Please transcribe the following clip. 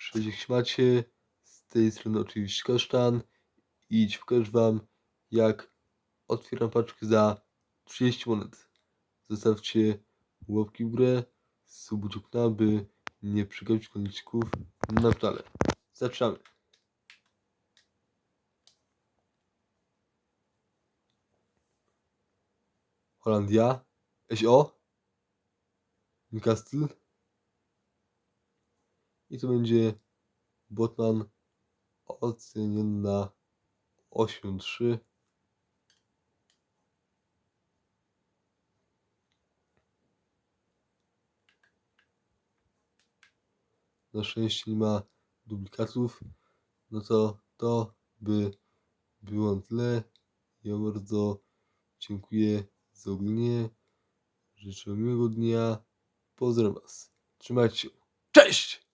Cześć, jak macie? Z tej strony oczywiście Kasztan i dziś pokażę wam jak otwieram paczkę za 30 monet. Zostawcie łapki w górę, subczuk na by nie przegapić koniczyków na kanale. Zaczynamy. Holandia, SO, Newcastle i to będzie Botman oceniony na 8,3. Na szczęście nie ma duplikatów. No to to by było na tyle. Ja bardzo dziękuję za oglądanie. Życzę miłego dnia. Pozdrawiam Was. Trzymajcie się. Cześć!